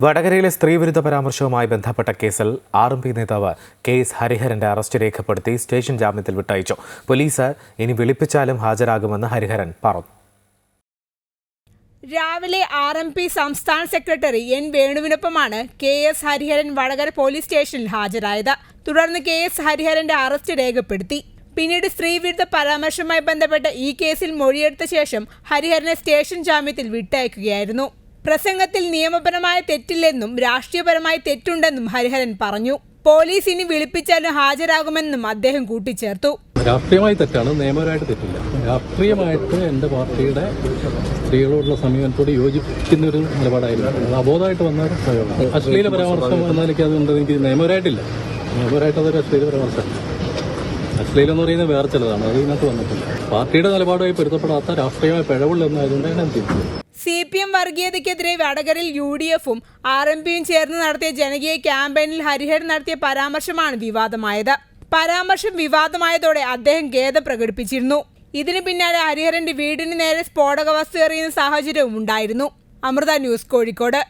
വടകരയിലെ സ്ത്രീവിരുദ്ധ പരാമർശവുമായി ബന്ധപ്പെട്ട കേസിൽ ആർ എം പി നേതാവ് കെ എസ് ഹരിഹരന്റെ അറസ്റ്റ് രേഖപ്പെടുത്തി സ്റ്റേഷൻ ജാമ്യത്തിൽ വിട്ടയച്ചു. പോലീസ് ഇനി വിളിപ്പിച്ചാലും ഹാജരാകുമെന്ന് ഹരിഹരൻ പറഞ്ഞു. രാവിലെ ആർ എം പി സംസ്ഥാന secretary N വേണുവിനൊപ്പമാണ് K S Hariharan Vadakara police സ്റ്റേഷനിൽ ഹാജരായത്. തുടർന്ന് കെ എസ് ഹരിഹരന്റെ അറസ്റ്റ് രേഖപ്പെടുത്തി. പിന്നീട് സ്ത്രീവിരുദ്ധ പരാമർശവുമായി ബന്ധപ്പെട്ട ഈ കേസിൽ മൊഴിയെടുത്ത ശേഷം ഹരിഹരനെ സ്റ്റേഷൻ ജാമ്യത്തിൽ വിട്ടയക്കുകയായിരുന്നു. പ്രസംഗത്തിൽ നിയമപരമായ തെറ്റില്ലെന്നും രാഷ്ട്രീയപരമായ തെറ്റുണ്ടെന്നും ഹരിഹരൻ പറഞ്ഞു. പോലീസ് ഇനി വിളിപ്പിച്ചാലും ഹാജരാകുമെന്നും അദ്ദേഹം കൂട്ടിച്ചേർത്തു. രാഷ്ട്രീയമായി തെറ്റാണ് നിയമപരമായിട്ട് തെറ്റില്ല. രാഷ്ട്രീയമായിട്ട് എന്റെ പാർട്ടിയുടെ സ്ത്രീകളോടുള്ള സമീപനത്തോട് യോജിപ്പിക്കുന്ന ഒരു നിലപാടായിരുന്നു. അത് അബോധമായിട്ട് വന്ന അശ്ലീല പരാമർശം എന്നാലേക്ക് അതുകൊണ്ട് എനിക്ക് നിയമപരമായിട്ടില്ല. നിയമപരമായിട്ട് അതൊരു അശ്ലീല പരാമർശം അശ്ലീലം എന്ന് പറയുന്നത് വേറെ ചിലതാണ്. അത് ഇതിനകത്ത് വന്നിട്ടില്ല. പാർട്ടിയുടെ നിലപാടുമായി പൊരുത്തപ്പെടാത്ത രാഷ്ട്രീയമായ പിഴവുള്ളതെന്നായതുകൊണ്ടാണ് ഞാൻ തിരിച്ചു സി പി എം വർഗീയതയ്ക്കെതിരെ വടകരയിൽ യു ഡി എഫും ആർ എം പിയും ചേർന്ന് നടത്തിയ ജനകീയ ക്യാമ്പയിനിൽ ഹരിഹരൻ നടത്തിയ പരാമർശമാണ് വിവാദമായത്. പരാമർശം വിവാദമായതോടെ അദ്ദേഹം ഖേദം പ്രകടിപ്പിച്ചിരുന്നു. ഇതിനു പിന്നാലെ ഹരിഹരന്റെ വീടിന് നേരെ സ്ഫോടക വസ്തു എറിയുന്ന സാഹചര്യവും ഉണ്ടായിരുന്നു. അമൃത ന്യൂസ് കോഴിക്കോട്.